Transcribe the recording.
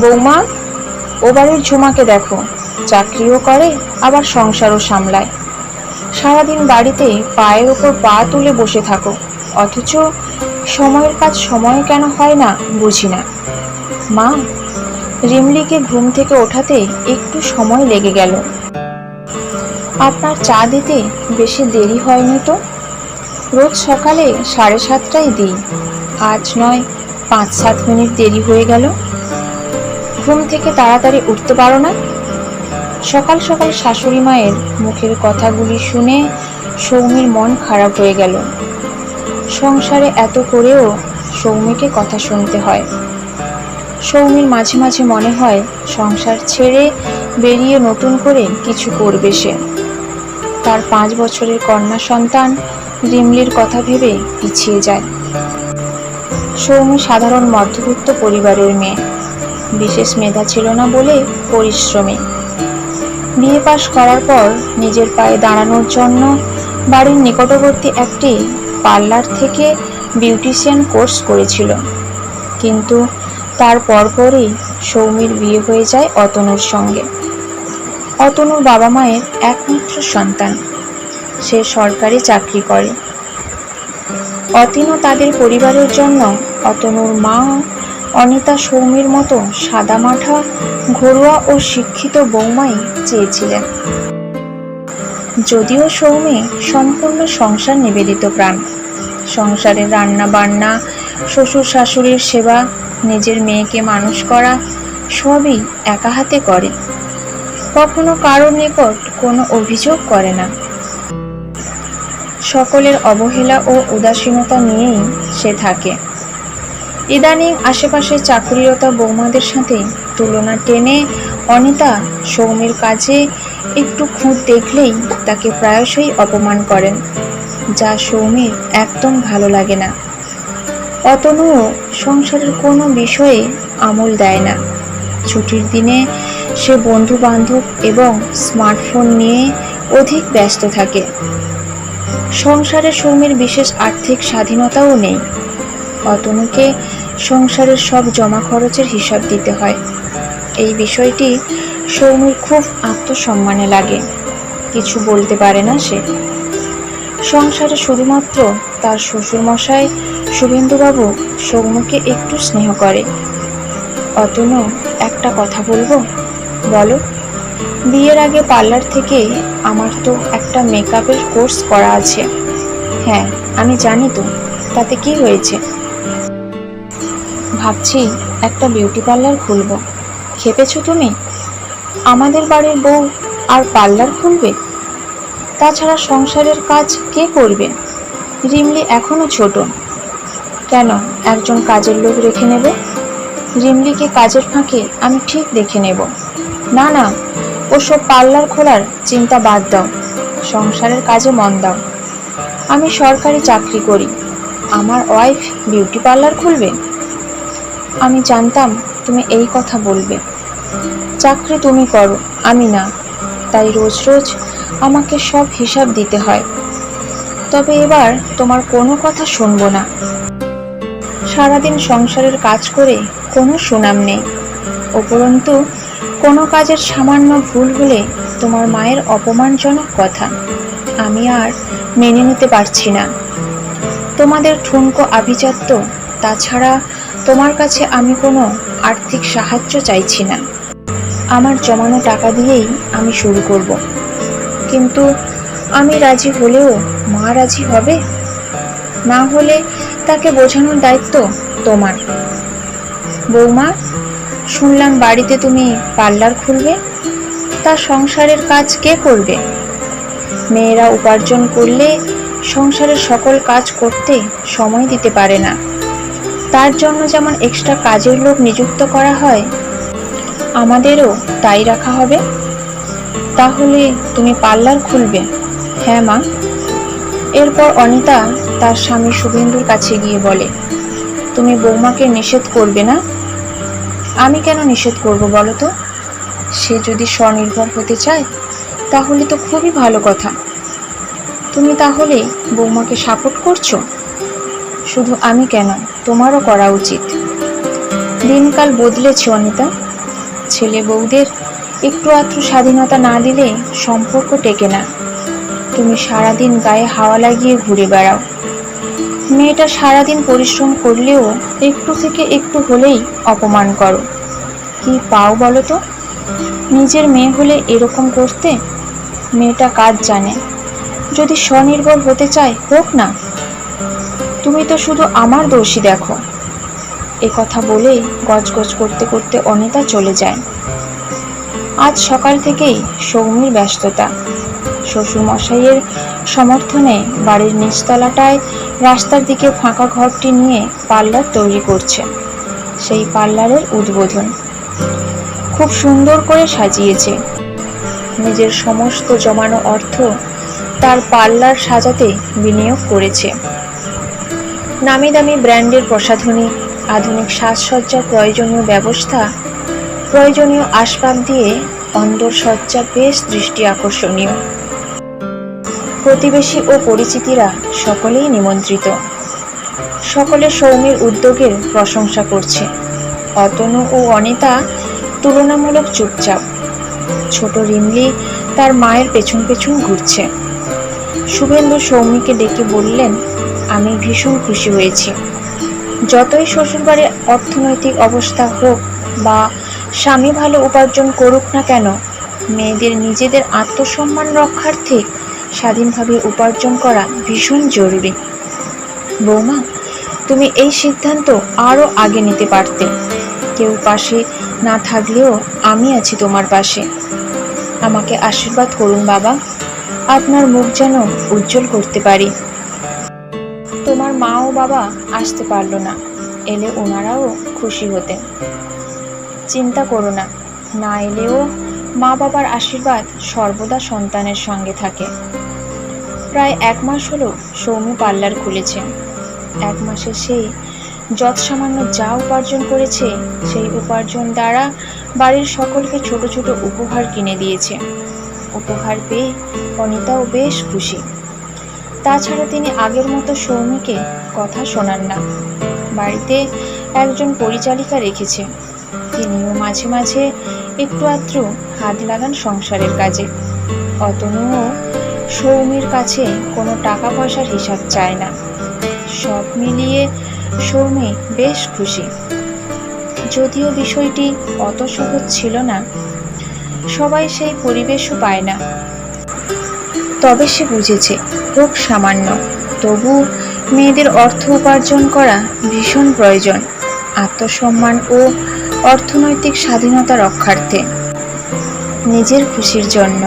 বৌমা ও বাড়ির ঝুমাকে দেখো। চাকরিও করে, আবার সংসারও সামলায়। সারাদিন বাড়িতে পায়ের ওপর পা তুলে বসে থাকো। অথচ সময়ের কাজ সময় কেন হয় না, বুঝি না। মা, রিমলিকে ঘুম থেকে ওঠাতে একটু সময় লেগে গেল। আপনার চা দিতে বেশি দেরি হয়নি তো? রোজ সকালে সাড়ে সাতটায় দিই। আজ নয়, পাঁচ সাত মিনিট দেরি হয়ে গেল। ঘুম থেকে তাড়াতাড়ি উঠতে পারো না? সকাল সকাল শাশুড়ি মায়ের মুখের কথাগুলি শুনে সৌমির মন খারাপ হয়ে গেল। সংসারে এত করেও সৌমিকে কথা শুনতে হয়। সৌমির মাঝে মাঝে মনে হয় সংসার ছেড়ে বেরিয়ে নতুন করে কিছু করবে সে। তার পাঁচ বছরের কন্যা সন্তান রিমলির কথা ভেবে পিছিয়ে যায়। সৌমি সাধারণ মধ্যবিত্ত পরিবারের মেয়ে। বিশেষ মেধা ছিল না বলে পরিশ্রমী। বিয়ে পাশ করার পর নিজের পায়ে দাঁড়ানোর জন্য বাড়ির নিকটবর্তী একটি পার্লার থেকে বিউটিশিয়ান কোর্স করেছিল। কিন্তু তার পরপরই সৌমির বিয়ে হয়ে যায় অতনুর সঙ্গে। অতনুর বাবা মায়ের একমাত্র সন্তান। সে সরকারি চাকরি করে। অতীনও তাদের পরিবারের জন্য অতনুর মা অনিতা সৌমির মতো সাদামাঠা, ঘরোয়া ও শিক্ষিত বৌমাই চেয়েছিলেন। যদিও সৌমি সম্পূর্ণ সংসার নিবেদিত প্রাণ। সংসারের রান্না বান্না শ্বশুর শাশুড়ির সেবা, নিজের মেয়েকে মানুষ করা, সবই একা হাতে করে। কখনো কারোর নিকট কোনো অভিযোগ করে না। সকলের অবহেলা ও উদাসীনতা নিয়েই সে থাকে। ইদানিং আশেপাশে চাকুরিরত বৌমাদের সাথে তুলনা টেনে অনিতা সৌমির কাজে একটু খুঁত দেখলেই তাকে প্রায়শই অপমান করেন, যা সৌমির একদম ভালো লাগে না। অতনুও সংসারের কোনো বিষয়ে আমল দেয় না। ছুটির দিনে সে বন্ধু বান্ধব এবং স্মার্টফোন নিয়ে অধিক ব্যস্ত থাকে। সংসারে সৌমির বিশেষ আর্থিক স্বাধীনতাও নেই। অতনুকে সংসারের সব জমা খরচের হিসাব দিতে হয়। এই বিষয়টি সৌমির খুব আত্মসম্মানে লাগে। কিছু বলতে পারে না সে। সংসারে শুধুমাত্র তার শ্বশুরমশাই শুভেন্দুবাবু সৌম্যকে একটু স্নেহ করে। অতনু, একটা কথা বলব? বলো। বিয়ের আগে পার্লার থেকে আমার তো একটা মেকআপের কোর্স করা আছে। হ্যাঁ আমি জানি তো, তাতে কি হয়েছে? ভাবছি একটা বিউটি পার্লার খুলবো। খেপেছো তুমি? আমাদের বাড়ির বউ আর পার্লার খুলবে? তাছাড়া সংসারের কাজ কে করবে? রিমলি এখনও ছোট। কেন? একজন কাজের লোক রেখে নেব? রিমলিকে কাজের ফাঁকে আমি ঠিক দেখে নেব। না না, ওসব পার্লার খোলার চিন্তা বাদ দাও। সংসারের কাজে মন দাও। আমি সরকারি চাকরি করি। আমার ওয়াইফ বিউটি পার্লার খুলবে? আমি জানতাম তুমি এই কথা বলবে। চাকরি তুমি করো, আমি না। তাই রোজ রোজ আমাকে সব হিসাব দিতে হয়। তবে এবার তোমার কোনো কথা শুনব না। সারাদিন সংসারের কাজ করে কোনো সুনাম নেই। উপরন্তু, কোনো কাজের সামান্য ভুল হলে তোমার মায়ের অপমানজনক কথা। আমি আর মেনে নিতে পারছি না। তোমাদের ঠুনকো আভিজাত্য, তাছাড়া তোমার কাছে আমি কোনো আর্থিক সাহায্য চাইছি না। আমার জমানো টাকা দিয়েই আমি শুরু করব। কিন্তু আমি রাজি হলেও মা রাজি হবে? না হলে তাকে বোঝানোর দায়িত্ব তোমার। বৌমা, শুনলাম বাড়িতে তুমি পার্লার খুলবে। তা সংসারের কাজ কে করবে? মেয়েরা উপার্জন করলে সংসারের সকল কাজ করতে সময় দিতে পারে না। তার জন্য যেমন এক্সট্রা কাজের লোক নিযুক্ত করা হয়, আমাদেরও তাই রাখা হবে। তাহলে তুমি পার্লার খুলবে। হ্যাঁ মা। এরপর অনিতা তার স্বামী শুভেন্দুর কাছে গিয়ে বলে, তুমি বৌমাকে নিষেধ করবে না? আমি কেন নিষেধ করব বলো তো? সে যদি স্বনির্ভর হতে চায়, তাহলে তো খুবই ভালো কথা। তুমি তাহলে বৌমাকে সাপোর্ট করছ? শুধু আমি কেন? তোমারও করা উচিত। দিনকাল বদলেছে অনিতা। ছেলে বউদের একটু আধটু স্বাধীনতা না দিলে সম্পর্ক টেকে না। তুমি সারাদিন গায়ে হাওয়া লাগিয়ে ঘুরে বেড়াও। মেয়েটা সারাদিন পরিশ্রম করলেও একটু থেকে একটু হলেই অপমান করো। কি পাও বলো তো? নিজের মেয়ে হলে এরকম করতে মেয়েটা কাজ জানে। যদি স্বনির্ভর হতে চায়, হোক না। তুমি তো শুধু আমার দোষী দেখো। এ কথা বলেই গজগজ করতে করতে অনিতা চলে যায়। আজ সকাল থেকেই সৌমির ব্যস্ততা। শ্বশুরমশাইয়ের সমর্থনে বাড়ির নিচতলাটায় রাস্তার দিকে ফাঁকা ঘরটি নিয়ে পার্লার তৈরি করছে। সেই পার্লারের উদ্বোধন। খুব সুন্দর করে সাজিয়েছে। নিজের সমস্ত জমানো অর্থ তার পার্লার সাজাতে বিনিয়োগ করেছে। নামি দামি ব্র্যান্ডের প্রসাধনী, আধুনিক সাজসজ্জার প্রয়োজনীয় ব্যবস্থা, প্রয়োজনীয় আসবাব দিয়ে অন্দর সজ্জা বেশ দৃষ্টি আকর্ষণীয়। প্রতিবেশী ও পরিচিতিরা সকলেই নিমন্ত্রিত। সকলে সৌমির উদ্যোগের প্রশংসা করছে। অতনু ও অনিতা তুলনামূলক চুপচাপ। ছোট রিমলি তার মায়ের পেছন পেছন ঘুরছে। শুভেন্দু সৌমিকে ডেকে বললেন আমি ভীষণ খুশি হয়েছি। যতই শ্বশুরবাড়ির অর্থনৈতিক অবস্থা হোক বা স্বামী ভালো উপার্জন করুক না কেন, মেয়েদের নিজেদের আত্মসম্মান রক্ষার্থে স্বাধীনভাবে উপার্জন করা ভীষণ জরুরি। বৌমা, তুমি এই সিদ্ধান্ত আরও আগে নিতে পারতে। কেউ পাশে না থাকলেও আমি আছি তোমার পাশে। আমাকে আশীর্বাদ করুন বাবা। আপনার মুখ যেন উজ্জ্বল করতে পারি। তোমার মা ও বাবা আসতে পারল না। এলে ওনারাও খুশি হতেন চিন্তা করো না না এলেও মা বাবার আশীর্বাদ সর্বদা সন্তানের সঙ্গে থাকে। প্রায় এক মাস হলো সৌমি পার্লার খুলেছে। এক মাসে সেই যৎ সামান্য যা উপার্জন করেছে, সেই উপার্জন দ্বারা বাড়ির সকলকে ছোট ছোট উপহার কিনে দিয়েছে। উপহার পেয়ে অনিতাও বেশ খুশি। তাছাড়া তিনি আগের মতো সৌমিকে কথা শোনান না। বাড়িতে একজন পরিচালিকা রেখেছে। তিনিও মাঝে মাঝে একটু আধটু হাত লাগান সংসারের কাজে। অতনুও সৌমির কাছে কোনো টাকা পয়সার হিসাব চায় না। সব মিলিয়ে সৌমি বেশ খুশি। যদিও বিষয়টি অত সহজ ছিল না, সবাই সেই পরিবেশও পায় না। তবে সে বুঝেছে, খুব সামান্য। তবু মেয়েদের অর্থ উপার্জন করা ভীষণ প্রয়োজন, আত্মসম্মান ও অর্থনৈতিক স্বাধীনতা রক্ষার্থে। নিজের খুশির জন্য।